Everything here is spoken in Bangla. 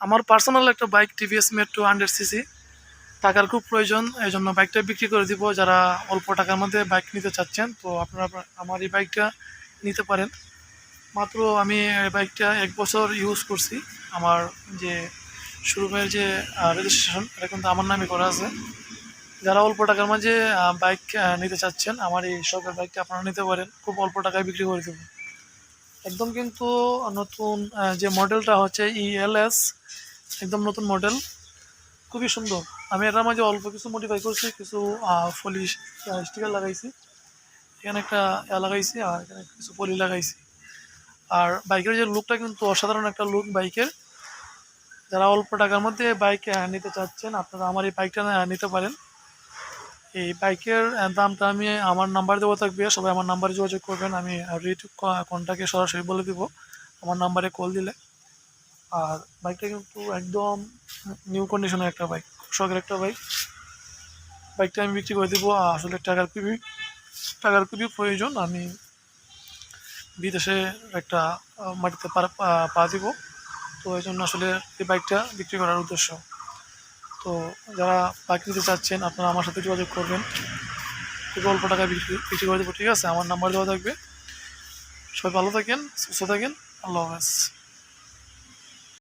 আমার পার্সোনাল একটা bike TVS Metro hundred CC টাকার খুব প্রয়োজন এই জন্য বাইকটা বিক্রি করে দিব যারা অল্প টাকার মধ্যে বাইক নিতে চাচ্ছেন। তো আপনারা আমার এই বাইকটা নিতে পারেন। মাত্র আমি এই বাইকটা এক বছর ইউজ করছি। আমার যে শোরুমের যে রেজিস্ট্রেশন এটা কিন্তু আমার নামে করা আছে। যারা অল্প টাকার মাঝে বাইক নিতে চাচ্ছেন, আমার এই শখের বাইকটা আপনারা নিতে পারেন। খুব অল্প টাকায় বিক্রি করে দেবো। একদম কিন্তু নতুন যে মডেলটা হচ্ছে ইএলএস একদম নতুন মডেল। খুবই সুন্দর। আমি এটার মাঝে অল্প কিছু মডিফাই করছি, কিছু ফলি স্টিকার লাগাইছি। এখানে একটা লাগাইছি আর এখানে কিছু পলি লাগাইছি। আর বাইকের যে লুকটা কিন্তু অসাধারণ একটা লুক বাইকের। যারা অল্প টাকার মধ্যে বাইক নিতে চাচ্ছেন, আপনারা আমার এই বাইকটা নিতে পারেন। এই বাইকের দামটা আমি আমার নাম্বার দেওয়া থাকবে। সবাই আমার নাম্বারে যোগাযোগ করবেন। আমি রেট কোনটাকে সরাসরি বলে দিব। আমার নাম্বারে কল দিলে। আর বাইকটা কিন্তু একদম নিউ কন্ডিশনের একটা বাইক শখের একটা বাইক বাইকটা আমি বিক্রি করে দেবো। আসলে টাকার খুবই টাকার খুবই প্রয়োজন। আমি বিদেশে একটা মাটিতে পা দিব। তো এই জন্য আসলে এই বাইকটা বিক্রি করার উদ্দেশ্য। তো যারা বাইক নিতে চাচ্ছেন, আপনারা আমার সাথে যোগাযোগ করবেন। খুব অল্প টাকায় বিক্রি বিক্রি করে দেবো, ঠিক আছে? আমার নাম্বার দেওয়া থাকবে। সবাই ভালো থাকেন, সুস্থ থাকেন। আল্লাহ হাফেজ।